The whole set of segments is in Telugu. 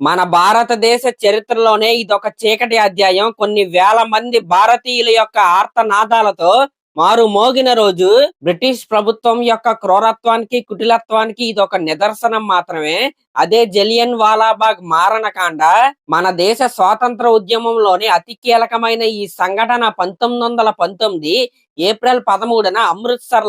మన భారతదేశ చరిత్రలోనే ఇదొక చీకటి అధ్యాయం. కొన్ని వేల మంది భారతీయుల యొక్క ఆర్తనాదాలతో మారు మోగిన రోజు బ్రిటిష్ ప్రభుత్వం యొక్క క్రూరత్వానికి కుటిలత్వానికి ఇది ఒక నిదర్శనం మాత్రమే. అదే జలియన్ వాలాబాగ్ మారణకాండ మన దేశ స్వాతంత్ర ఉద్యమంలోని అతి కీలకమైన ఈ సంఘటన పంతొమ్మిది వందల పంతొమ్మిది ఏప్రిల్ పదమూడున అమృత్సర్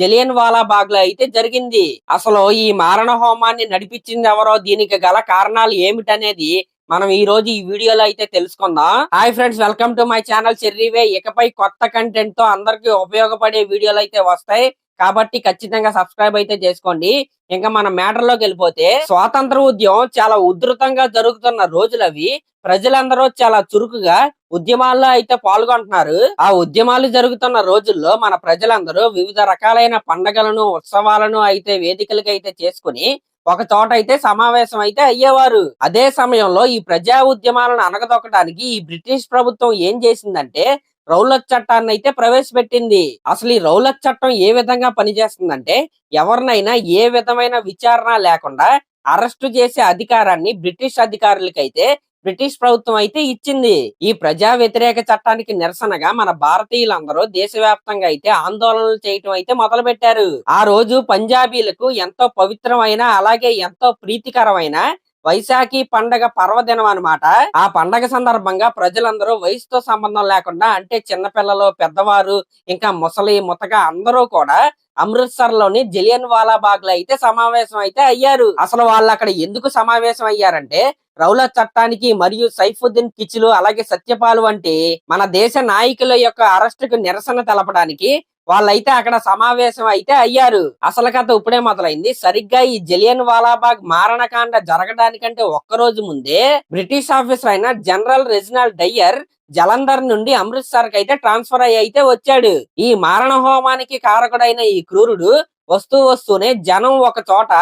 జలియన్ వాలా బాగ్లో అయితే జరిగింది. అసలు ఈ మారణ హోమాన్ని నడిపించింది ఎవరో దీనికి గల కారణాలు ఏమిటనేది మనం ఈ రోజు ఈ వీడియోలో అయితే తెలుసుకుందాం. Hi friends welcome to my channel చెర్రీవే ఇకపై కొత్త కంటెంట్తో అందరికి ఉపయోగపడే వీడియోలు అయితే వస్తాయి. కాబట్టి ఖచ్చితంగా సబ్స్క్రైబ్ అయితే చేసుకోండి. ఇంకా మన మ్యాటర్లోకి వెళ్ళిపోతే స్వాతంత్ర ఉద్యమం చాలా ఉధృతంగా జరుగుతున్న రోజులవి. ప్రజలందరూ చాలా చురుకుగా ఉద్యమాల్లో అయితే పాల్గొంటున్నారు. ఆ ఉద్యమాలు జరుగుతున్న రోజుల్లో మన ప్రజలందరూ వివిధ రకాలైన పండగలను ఉత్సవాలను అయితే వేదికలుగా అయితే చేసుకుని ఒక చోట అయితే సమావేశం అయితే అయ్యేవారు. అదే సమయంలో ఈ ప్రజా ఉద్యమాలను అనగదొక్కడానికి ఈ బ్రిటిష్ ప్రభుత్వం ఏం చేసిందంటే రౌలత్ చట్టాన్ని అయితే ప్రవేశపెట్టింది. అసలు ఈ రౌలత్ చట్టం ఏ విధంగా పనిచేస్తుందంటే ఎవరినైనా ఏ విధమైన విచారణ లేకుండా అరెస్టు చేసే అధికారాన్ని బ్రిటిష్ అధికారులకైతే బ్రిటిష్ ప్రభుత్వం అయితే ఇచ్చింది. ఈ ప్రజా వ్యతిరేక చట్టానికి నిరసనగా మన భారతీయులందరూ దేశవ్యాప్తంగా అయితే ఆందోళనలు చేయటం అయితే మొదలు పెట్టారు ఆ రోజు పంజాబీలకు ఎంతో పవిత్రమైన అలాగే ఎంతో ప్రీతికరమైన వైశాఖి పండగ పర్వదినం అన్నమాట ఆ పండగ సందర్భంగా ప్రజలందరూ వయసుతో సంబంధం లేకుండా అంటే చిన్నపిల్లలు పెద్దవారు ఇంకా ముసలి ముతక అందరూ కూడా అమృత్సర్లోని జలియన్ వాలాబాగ్లో అయితే సమావేశం అయితే అయ్యారు. అసలు వాళ్ళు అక్కడ ఎందుకు సమావేశం అయ్యారంటే రౌలత్ చట్టానికి మరియు సైఫుద్దీన్ కిచ్లు అలాగే సత్యపాల్ వంటి మన దేశ నాయకుల యొక్క అరెస్టుకు నిరసన తెలపడానికి వాళ్ళైతే అక్కడ సమావేశం అయితే అయ్యారు. అసలు కథ ఇప్పుడే మొదలైంది. సరిగ్గా ఈ జలియన్ వాలాబాగ్ మారణకాండ జరగడానికంటే ఒక్క రోజు ముందే బ్రిటిష్ ఆఫీసర్ అయిన జనరల్ రెజినాల్డ్ డయ్యర్ జలంధర్ నుండి అమృత్సర్కి అయితే ట్రాన్స్ఫర్ అయ్యి అయితే వచ్చాడు. ఈ మారణ హోమానికి కారకుడైన ఈ క్రూరుడు వస్తూ వస్తూనే జనం ఒక చోట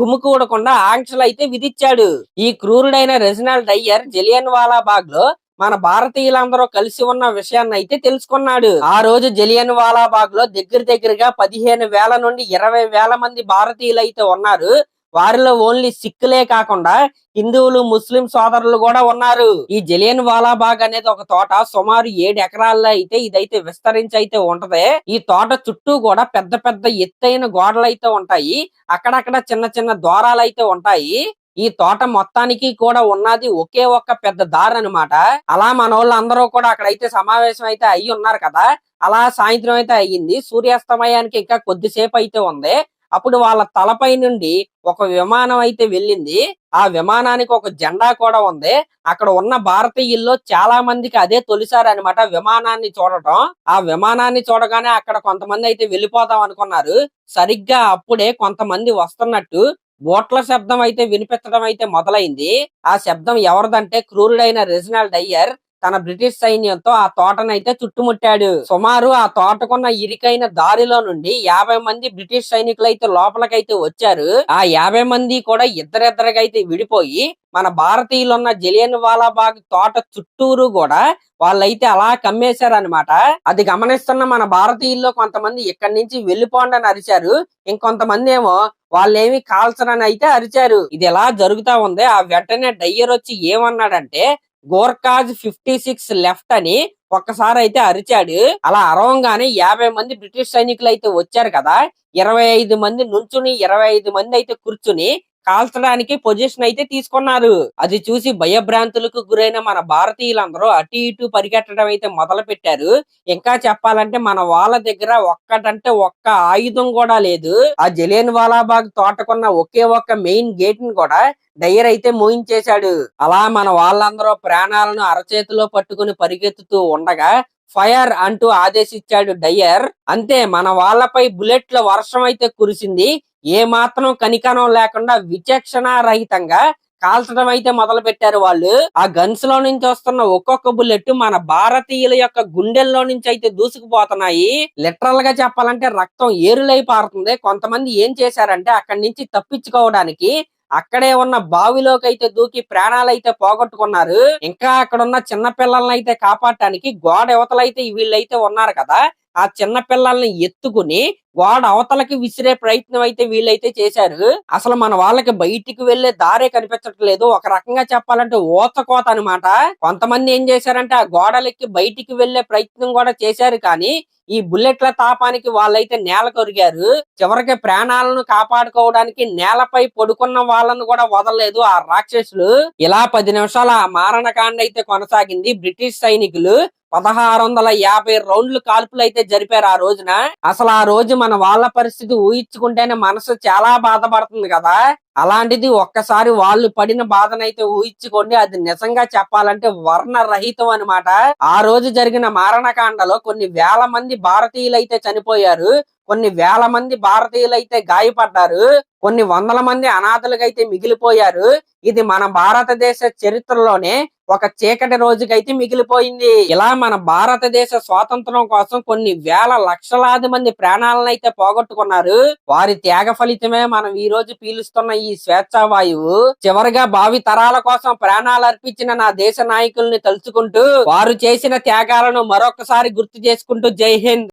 గుమ్ముకూడకుండా ఆంక్షలు అయితే విధించాడు ఈ క్రూరుడైన రెజినాల్డ్ డయ్యర్ జలియన్ వాలాబాగ్లో మన భారతీయులందరూ కలిసి ఉన్న విషయాన్ని అయితే తెలుసుకున్నాడు. ఆ రోజు జలియన్ వాలాబాగ్లో దగ్గర దగ్గరగా పదిహేను వేల నుండి ఇరవై వేల మంది భారతీయులు అయితే ఉన్నారు. వారిలో ఓన్లీ సిక్కులే కాకుండా హిందువులు ముస్లిం సోదరులు కూడా ఉన్నారు. ఈ జలియన్ వాలాబాగ్ అనేది ఒక తోట సుమారు ఏడు ఎకరాల్లో అయితే ఇదైతే విస్తరించి అయితే ఉంటది. ఈ తోట చుట్టూ కూడా పెద్ద పెద్ద ఎత్తైన గోడలు అయితే ఉంటాయి. అక్కడక్కడ చిన్న చిన్న ద్వారాలు అయితే ఉంటాయి. ఈ తోట మొత్తానికి కూడా ఉన్నది ఒకే ఒక్క పెద్ద దారి అనమాట అలా మన అందరూ కూడా అక్కడైతే సమావేశం అయితే అయ్యి ఉన్నారు కదా. అలా సాయంత్రం అయితే అయ్యింది. సూర్యాస్తమయానికి ఇంకా కొద్దిసేపు అయితే ఉంది. అప్పుడు వాళ్ళ తలపై నుండి ఒక విమానం అయితే వెళ్ళింది. ఆ విమానానికి ఒక జెండా కూడా ఉంది. అక్కడ ఉన్న భారతీయుల్లో చాలా మందికి అదే తొలిసారి అనమాట విమానాన్ని చూడటం. ఆ విమానాన్ని చూడగానే అక్కడ కొంతమంది అయితే వెళ్ళిపోదాం అనుకున్నారు. సరిగ్గా అప్పుడే కొంతమంది వస్తున్నట్టు బోట్ల శబ్దం అయితే వినిపించడం అయితే మొదలైంది. ఆ శబ్దం ఎవరిదంటే క్రూరుడైన రెజినాల్డ్ అయ్యర్. తన బ్రిటిష్ సైన్యంతో ఆ తోటనైతే చుట్టుముట్టాడు. సుమారు ఆ తోటకున్న ఇరికైన దారిలో నుండి యాభై మంది బ్రిటిష్ సైనికులైతే లోపలకైతే వచ్చారు. ఆ యాభై మంది కూడా ఇద్దరిద్దరికైతే అయితే విడిపోయి మన భారతీయులు ఉన్న జలియన్ వాలాబాగ్ తోట చుట్టూరు కూడా వాళ్ళైతే అలా కమ్మేశారనమాట అది గమనిస్తున్న మన భారతీయుల్లో కొంతమంది ఇక్కడి నుంచి వెళ్ళిపోండి అని అరిచారు. ఇంకొంతమంది ఏమో వాళ్ళేమి కాల్చరని అయితే అరిచారు. ఇది ఎలా జరుగుతా ఉంది? ఆ వెంటనే డయ్యర్ వచ్చి ఏమన్నాడంటే గోర్కాజ్ ఫిఫ్టీ సిక్స్ లెఫ్ట్ అని ఒక్కసారి అయితే అరిచాడు. అలా అరవంగానే యాభై మంది బ్రిటిష్ సైనికులు అయితే వచ్చారు కదా. ఇరవై ఐదు మంది నుంచుని ఇరవై ఐదు మంది అయితే కూర్చుని కాల్చడానికి పొజిషన్ అయితే తీసుకున్నారు. అది చూసి భయభ్రాంతులకు గురైన మన భారతీయులందరూ అటు ఇటు పరిగెట్టడం అయితే మొదలు పెట్టారు ఇంకా చెప్పాలంటే మన వాళ్ళ దగ్గర ఒక్కటంటే ఒక్క ఆయుధం కూడా లేదు. ఆ జలేన్ వాలాబాగ్ తోటకున్న ఒకే ఒక్క మెయిన్ గేట్ని కూడా డయ్యర్ అయితే మోయించేశాడు. అలా మన వాళ్ళందరూ ప్రాణాలను అరచేతిలో పట్టుకుని పరిగెత్తుతూ ఉండగా ఫైర్ అంటూ ఆదేశించాడు డయ్యర్. అంతే మన వాళ్ళపై బుల్లెట్ల వర్షం అయితే కురిసింది. ఏ మాత్రం కనికనం లేకుండా విచక్షణ రహితంగా కాల్చడం అయితే మొదలు పెట్టారు వాళ్ళు. ఆ గన్స్లో నుంచి వస్తున్న ఒక్కొక్క బుల్లెట్ మన భారతీయుల యొక్క గుండెల్లో నుంచి అయితే దూసుకుపోతున్నాయి. లిటరల్గా చెప్పాలంటే రక్తం ఏరులై పారుతుంది. కొంతమంది ఏం చేశారంటే అక్కడి నుంచి తప్పించుకోవడానికి అక్కడే ఉన్న బావిలోకి అయితే దూకి ప్రాణాలైతే పోగొట్టుకున్నారు. ఇంకా అక్కడ ఉన్న చిన్న పిల్లల్ని అయితే కాపాడటానికి గోడ యువతలైతే వీళ్ళైతే ఉన్నారు కదా. ఆ చిన్న పిల్లల్ని ఎత్తుకుని వాడు అవతలకి విసిరే ప్రయత్నం అయితే వీళ్ళైతే చేశారు. అసలు మన వాళ్ళకి బయటికి వెళ్ళే దారే కనిపించట్లేదు. ఒక రకంగా చెప్పాలంటే ఓతకోత అనమాట కొంతమంది ఏం చేశారంటే ఆ గోడలకి బయటికి వెళ్ళే ప్రయత్నం కూడా చేశారు కానీ ఈ బుల్లెట్ల తాపానికి వాళ్ళైతే నేల కొరిగారు. చివరికి ప్రాణాలను కాపాడుకోవడానికి నేలపై పడుకున్న వాళ్ళను కూడా వదలలేదు ఆ రాక్షసులు. ఇలా పది నిమిషాల ఆ మారణకాండ అయితే కొనసాగింది బ్రిటిష్ సైనికులు. పదహారు వందల యాభై రౌండ్లు కాల్పులు అయితే జరిపారు ఆ రోజున. అసలు ఆ రోజు మన వాళ్ళ పరిస్థితి ఊహించుకుంటేనే మనసు చాలా బాధపడుతుంది కదా. అలాంటిది ఒక్కసారి వాళ్ళు పడిన బాధనైతే ఊహించుకోండి. అది నిజంగా చెప్పాలంటే వర్ణ రహితం అనమాట ఆ రోజు జరిగిన మారణకాండలో కొన్ని వేల మంది భారతీయులైతే చనిపోయారు. కొన్ని వేల మంది భారతీయులైతే గాయపడ్డారు కొన్ని వందల మంది అనాథలుగా అయితే మిగిలిపోయారు. ఇది మన భారతదేశ చరిత్రలోనే ఒక చీకటి రోజుకైతే మిగిలిపోయింది. ఇలా మన భారతదేశ స్వాతంత్రం కోసం కొన్ని వేల లక్షలాది మంది ప్రాణాలను అయితే పోగొట్టుకున్నారు. వారి త్యాగ ఫలితమే మనం ఈ రోజు పీలుస్తున్న ఈ స్వేచ్ఛావాయువు చివరిగా భావి తరాల కోసం ప్రాణాలు అర్పించిన నా దేశ నాయకుల్ని తలుచుకుంటూ వారు చేసిన త్యాగాలను మరొకసారి గుర్తు చేసుకుంటూ జై హింద్.